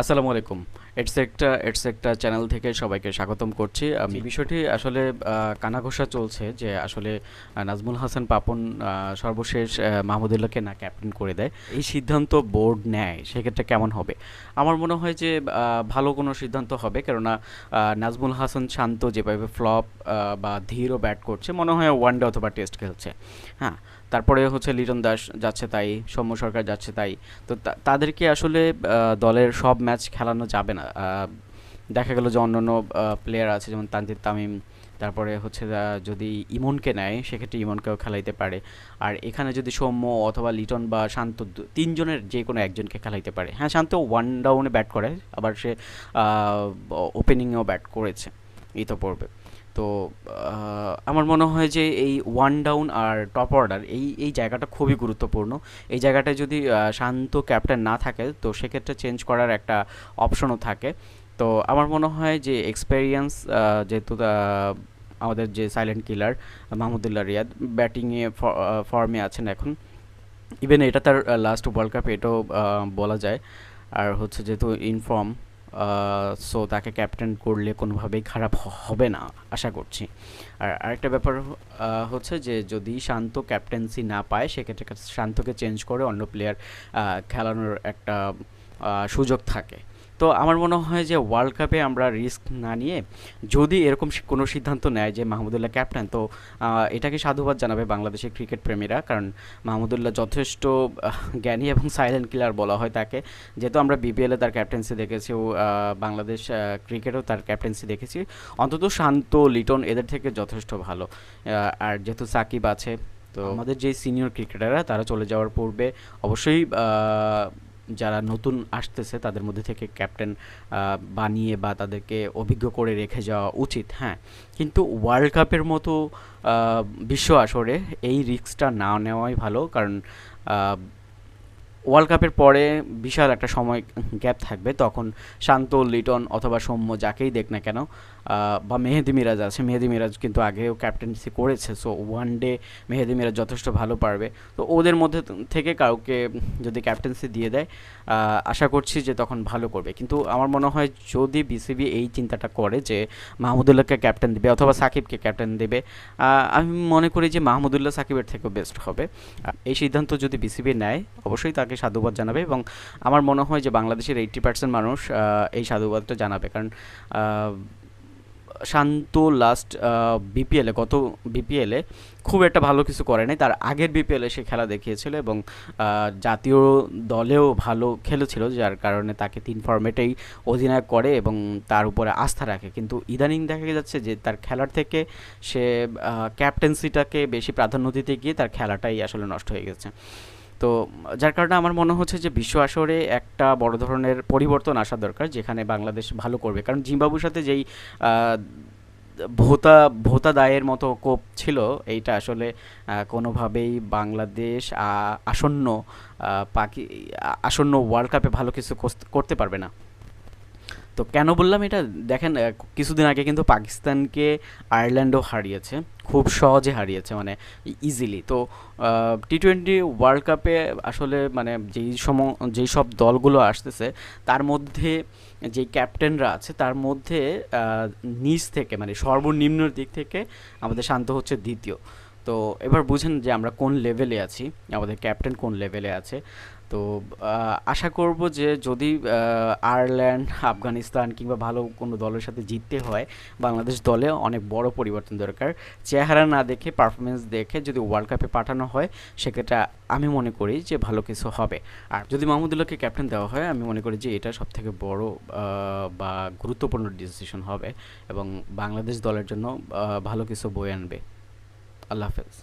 আসসালামু আলাইকুম। এটস একটা এটস একটা চ্যানেল থেকে সবাইকে স্বাগতম করছি। আমি বিষয়টি আসলে কানাঘোষা চলছে যে আসলে নাজমুল হাসান পাপন সর্বশেষ মাহমুদুল্লাহকে না ক্যাপ্টেন করে দেয়। এই সিদ্ধান্ত বোর্ড নেয় সেক্ষেত্রে কেমন হবে? আমার মনে হয় যে ভালো কোনো সিদ্ধান্ত হবে। কেননা নাজমুল হাসান শান্ত যেভাবে ফ্লপ বা ধীরও ব্যাট করছে মনে হয় ওয়ানডে অথবা টেস্ট খেলছে। হ্যাঁ তারপরে হচ্ছে লিটন দাস যাচ্ছে তাই, সৌম্য সরকার যাচ্ছে তাই। তো তাদেরকে আসলে দলের সব ম্যাচ খেলানো যাবে না। দেখা গেল যে অন্যান্য প্লেয়ার আছে যেমন তানজিদ তামিম, তারপরে হচ্ছে যদি ইমনকে নেয়, সেক্ষেত্রে ইমনকেও খেলাইতে পারে। আর এখানে যদি সৌম্য অথবা লিটন বা শান্ত তিনজনের যে কোনো একজনকে খেলাইতে পারে। হ্যাঁ শান্ত ওয়ান ডাউনে ব্যাট করে, আবার সে ওপেনিংয়েও ব্যাট করেছে। এই তো আমার মনে হয় যে এই ওয়ান ডাউন আর টপ অর্ডার এই এই জায়গাটা খুবই গুরুত্বপূর্ণ। এই জায়গাটায় যদি শান্ত ক্যাপ্টেন না থাকে, তো সেক্ষেত্রে চেঞ্জ করার একটা অপশনও থাকে। তো আমার মনে হয় যে এক্সপেরিয়েন্স যেহেতু আমাদের যে সাইলেন্ট কিলার মাহমুদুল্লাহ রিয়াদ ব্যাটিংয়ে ফর্মে আছেন এখন। ইভেন এটা তার লাস্ট ওয়ার্ল্ড কাপ এটাও বলা যায়। আর হচ্ছে যেহেতু ইনফর্ম সো তাকে ক্যাপ্টেন করলে কোনোভাবেই খারাপ হবে না, আশা করছি। আর আরেকটা ব্যাপার হচ্ছে যে যদি শান্ত ক্যাপ্টেন্সি না পায়, সেক্ষেত্রে শান্তকে চেঞ্জ করে অন্য প্লেয়ার খেলানোর একটা সুযোগ থাকে। তো আমার মনে হয় যে ওয়ার্ল্ড কাপে আমরা রিস্ক না নিয়ে যদি এরকম কোনো সিদ্ধান্ত নেয় যে মাহমুদুল্লাহ ক্যাপ্টেন তো এটাকে সাধুবাদ জানাবে বাংলাদেশের ক্রিকেট প্রেমীরা। কারণ মাহমুদুল্লাহ যথেষ্ট জ্ঞানী এবং সাইলেন্ট কিলার বলা হয় তাকে। যেহেতু আমরা বিপিএলে তার ক্যাপ্টেন্সি দেখেছি ও বাংলাদেশ ক্রিকেটেও তার ক্যাপ্টেন্সি দেখেছি। অন্তত শান্ত, লিটন এদের থেকে যথেষ্ট ভালো। আর যেহেতু সাকিব আছে, তো আমাদের যে সিনিয়র ক্রিকেটাররা তারা চলে যাওয়ার পূর্বে অবশ্যই যারা নতুন আসতেছে, তাদের মধ্যে থেকে ক্যাপ্টেন বানিয়ে বা তাদেরকে অভিজ্ঞ করে রেখে যাওয়া উচিত হ্যাঁ। কিন্তু ওয়ার্ল্ড কাপের মতো বিশ্ব আসরে এই রিস্কটা না নেওয়াই ভালো, কারণ ওয়ার্ল্ড কাপের পরে বিশাল একটা সময় গ্যাপ থাকবে, তখন শান্ত, লিটন অথবা সৌম্য যাকেই দেখ না কেন বা মেহেদি মিরাজ আছে। মেহেদি মিরাজ কিন্তু আগেও ক্যাপ্টেন্সি করেছে so one day Mehedi Miraz যথেষ্ট ভালো পারবে। তো ওদের মধ্যে থেকে কাউকে যদি ক্যাপ্টেন্সি দিয়ে দেয় আশা করছি যে তখন ভালো করবে। কিন্তু আমার মনে হয় যদি বিসিবি এই চিন্তাটা করে যে মাহমুদুল্লাহকে ক্যাপ্টেন দেবে অথবা সাকিবকে ক্যাপ্টেন দেবে আমি মনে করি যে মাহমুদুল্লাহ সাকিবের থেকেও বেস্ট হবে। এই সিদ্ধান্ত যদি বিসিবি নেয়, অবশ্যই তাকে সাধুবাদ জানাবে এবং আমার মনে হয় যে বাংলাদেশের এইট্টি পার্সেন্ট মানুষ এই সাধুবাদটা জানাবে। কারণ শান্ত লাস্ট বিপিএলে গত বিপিএলে খুব একটা ভালো কিছু করে নাই। তার আগের বিপিএলে সে খেলা দেখিয়েছিল এবং জাতীয় দলেও ভালো খেলেছিল, যার কারণে তাকে তিন ফর্মেটেই অধিনায়ক করে এবং তার উপরে আস্থা রাখে। কিন্তু ইদানিং দেখা যাচ্ছে যে তার খেলার থেকে সে ক্যাপ্টেন্সিটাকে বেশি প্রাধান্য দিতে গিয়ে তার খেলাটাই আসলে নষ্ট হয়ে গেছে। তো যার কারণে আমার মনে হচ্ছে যে বিশ্ব আসরে একটা বড় ধরনের পরিবর্তন আসা দরকার, যেখানে বাংলাদেশ ভালো করবে। কারণ জিম্বাবুর সাথে যেই ভোতা ভোতা দায়ের মতো কোপ ছিল, এইটা আসলে কোনোভাবেই বাংলাদেশ আসন্ন পাকি আসন্ন ওয়ার্ল্ড কাপে ভালো কিছু করতে পারবে না। তো কেন বললাম এটা? দেখেন কিছুদিন আগে কিন্তু পাকিস্তানকে আয়ারল্যান্ডও হারিয়েছে। খুব সহজে হারিয়েছে মানে ইজিলি তো টি টোয়েন্টি ওয়ার্ল্ড কাপে আসলে মানে যেই সম, যেই সব দলগুলো আসতেছে, তার মধ্যে যেই ক্যাপ্টেনরা আছে, তার মধ্যে নিচ থেকে মানে সর্বনিম্ন দিক থেকে আমাদের শান্ত হচ্ছে দ্বিতীয়। তো, এবার বুঝেন যে আমরা কোন লেভেলে আছি, আমাদের ক্যাপ্টেন কোন লেভেলে আছে। তো আশা করব যে যদি আয়ারল্যান্ড, আফগানিস্তান কিংবা ভালো কোনো দলের সাথে জিততে হয়, বাংলাদেশ দলে অনেক বড় পরিবর্তন দরকার। চেহারা না দেখে পারফরমেন্স দেখে যদি ওয়ার্ল্ড কাপে পাঠানো হয়, সেক্ষেত্রে আমি মনে করি যে ভালো কিছু হবে। আর যদি মাহমুদুল্লাহকে ক্যাপ্টেন দেওয়া হয়, আমি মনে করি যে এটা সবথেকে বড় বা গুরুত্বপূর্ণ ডিসিশন হবে এবং বাংলাদেশ দলের জন্য ভালো কিছু বয়ে আনবে। আল্লাহ হাফেজ।